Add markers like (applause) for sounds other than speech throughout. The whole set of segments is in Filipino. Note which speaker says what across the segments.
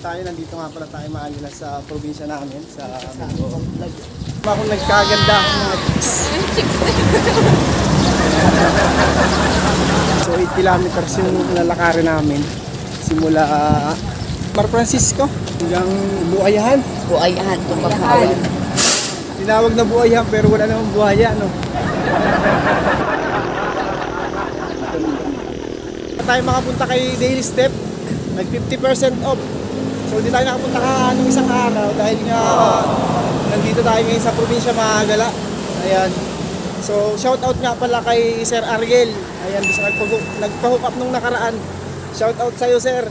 Speaker 1: tayo, nandito nga pala tayo maagila sa probinsya namin, sa Mindoro. Ako nagkaganda ako mga chicks. (laughs) So 8 kilometers yung lalakarin namin. Simula Mar Francisco hanggang Buayahan.
Speaker 2: Buayahan, tumabawal.
Speaker 1: Tinawag na Buayahan pero wala namang buhaya, no? tayo makapunta kay Daily Step, nag 50% off. So hindi tayo nakapunta ka nung isang araw dahil nga nandito tayo ngayon sa probinsya Mahagala. Ayan. So shout out nga pala kay Sir Ariel. Ayan, sa nagpag- nagpa-hook up nung nakaraan. Shout out sa'yo, sir.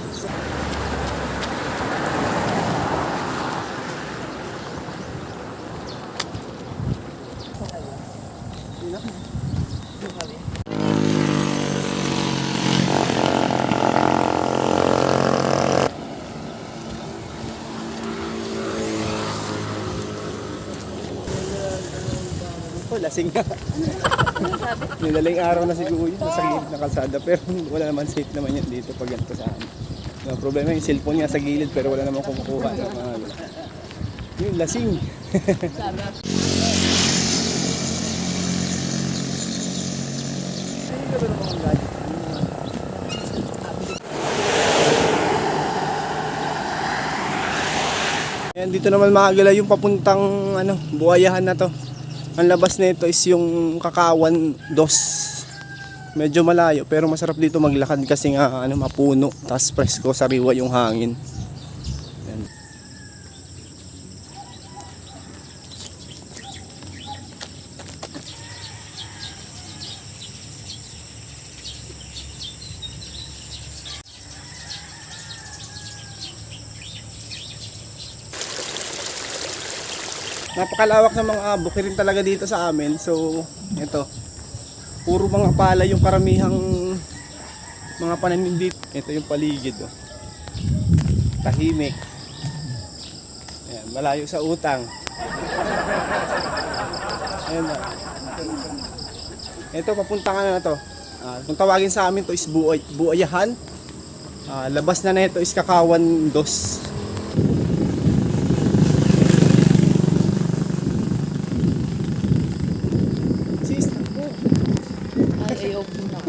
Speaker 1: Oh, lasing nga. (laughs) Nilaling araw na siguro yun sa gilid ng kalsada pero wala naman safe naman yan dito pag ganito sa amin. Ang problema yung cellphone niya sa gilid pero wala namang kumukuha ng mga ano. Yun, lasing. Ayan, dito naman makagala yung papuntang ano, buhayahan na to. Ang labas nito is yung Kakawan Dos. Medyo malayo pero masarap dito maglakad kasi nga ano mapuno, tas presko sariwa yung hangin. Napakalawak ng mga bukirin talaga dito sa amin. So, ito. Puro mga palay yung karamihang mga pananim dito. Ito yung paligid. Oh. Tahimik. Ayan, malayo sa utang. Ayan. Ito, papunta ka na to. Ah, kung tawagin sa amin to is buoy, buoyahan. Ah, labas na na ito is kakawan dos. Sis, oh.
Speaker 2: Ay, ayaw ko na.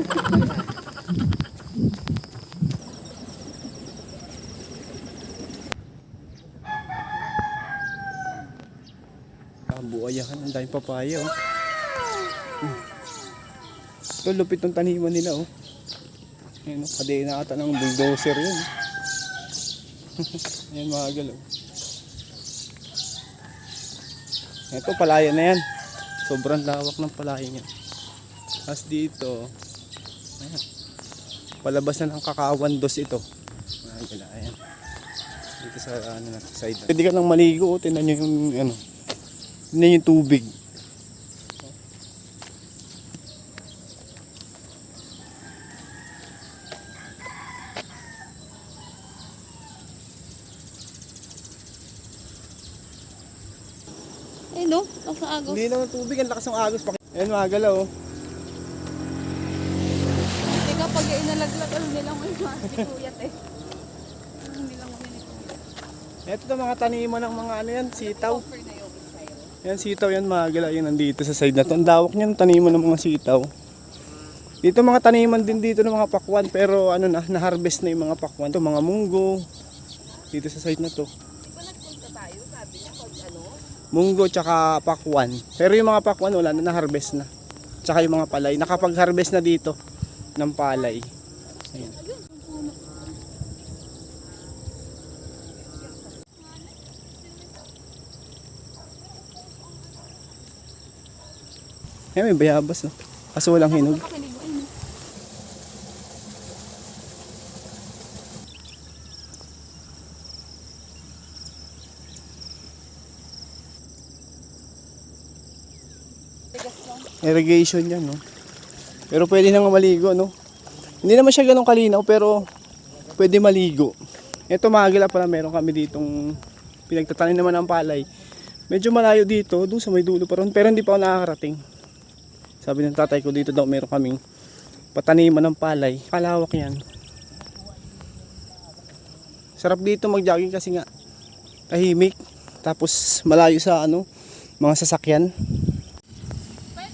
Speaker 1: Ah, buhayahan. Ang daming papaya, oh. Hmm. Ito, lupit ng taniman nila, oh. Ayan, oh. Kadena ata ng bulldozer yun. (laughs) Ayan, mga gal, oh. Ito, palaya na yan. Sobrang lawak ng palaya niya. Tapos dito, ayan. Palabas na ng kakawan dos ito. Mga gal, ayan. Dito sa, ano side. Pwede ka lang maligo, oh. Tinan nyo yung, ano, Tingnan yung tubig.
Speaker 2: Eh no, nasa agos.
Speaker 1: Hindi naman tubig, ang lakas ng agos. Paki- Ayan mga galaw. oh.
Speaker 2: Teka, pag inalaglag, ano nilang may mga si Kuyat eh. Ano nilang mga ni Kuyat.
Speaker 1: Ito na mga taniman ng mga ano yan, sitaw.
Speaker 2: Yung sa'yo.
Speaker 1: Yan sitaw yan mga galaw. Yan nandito sa side na to. Ang dawak niyan, taniman ng mga sitaw. Dito mga taniman din dito ng mga pakwan. Pero ano na, na-harvest na yung mga pakwan. Ito mga munggo. Dito sa side na to. Munggo tsaka pakwan. Pero yung mga pakwan wala na, na-harvest na. Tsaka yung mga palay. Nakapag-harvest na dito ng palay. Ayan. Ayan, may bayabas oh. Kaso walang hinog.
Speaker 2: Eh. no? Lang.
Speaker 1: Irrigation yan, no? Pero pwede nang maligo, no? Hindi naman siya ganun kalinaw, pero pwede maligo. Ito magila pala meron kami ditong pinagtatanim naman ng palay. Medyo malayo dito, doon sa may dulo pa ron, pero hindi pa ako nakakarating. Sabi ng tatay ko dito daw meron kaming pataniman ng palay. Kalawak yan. Sarap dito mag-jogging kasi nga tahimik. Tapos malayo sa ano, mga sasakyan.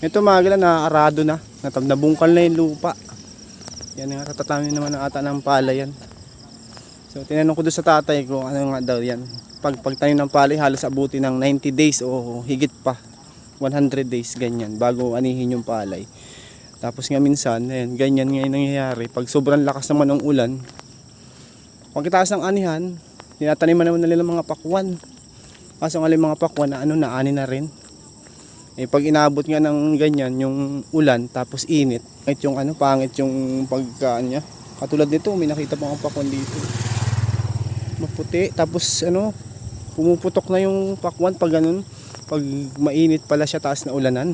Speaker 1: Ito mga na arado na. Natab nabungkal na yung lupa. Yan nga tatatamin naman ng ata ng palay yan. So tinanong ko doon sa tatay ko ano nga daw yan. Pag pagtanim ng palay halos abuti ng 90 days o higit pa. 100 days ganyan bago anihin yung palay. Tapos nga minsan, ayan, ganyan nga yung nangyayari. Pag sobrang lakas naman ng ulan, pagkitaas ng anihan, tinataniman naman nila mga pakwan. Kaso nga mga pakwan na ano na ani na rin. Eh pag inabot nga ng ganyan yung ulan tapos init, pangit yung ano, pangit yung pagka niya. Katulad nito, may nakita pa akong pakwan dito. Maputi tapos ano, pumuputok na yung pakwan pag ganun, pag mainit pala siya taas na ulanan.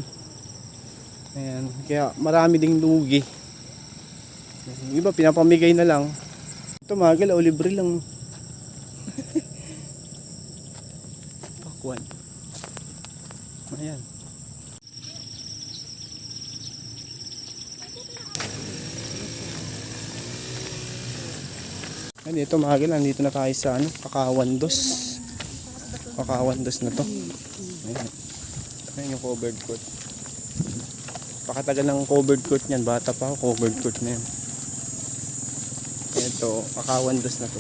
Speaker 1: Ayan, kaya marami ding lugi. Yung iba pinapamigay na lang. Ito magal, o libre lang. (laughs) Pakwan. Ayan. Ano ito magal, nandito na tayo sa ano, Kakawandos. Kakawandos na to. Ayan. Ayan yung covered court. Pakatagal ng covered court niyan, bata pa ako, covered court na yan. Ito, Kakawandos na to.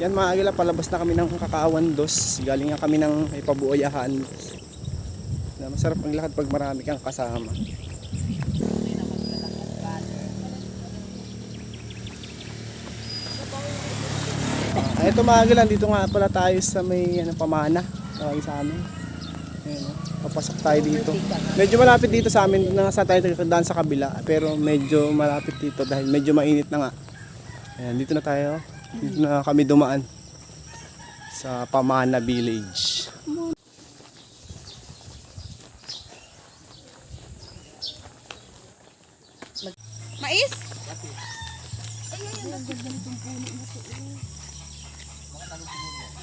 Speaker 1: Yan mga agila, palabas na kami ng kakawandos. Galing nga kami ng ipabuoyahan. Masarap ang lakad pag marami kang kasama. Ito mga agila, dito nga pala tayo sa may ano, pamana. Tawag sa amin. Ayan, oh. papasok tayo dito. Medyo malapit dito sa amin, nasa tayo daan sa kabila. Pero medyo malapit dito dahil medyo mainit na nga. Ayan, dito na tayo. Dito na kami dumaan sa Pamana Village.
Speaker 2: Mais? Ano siguro?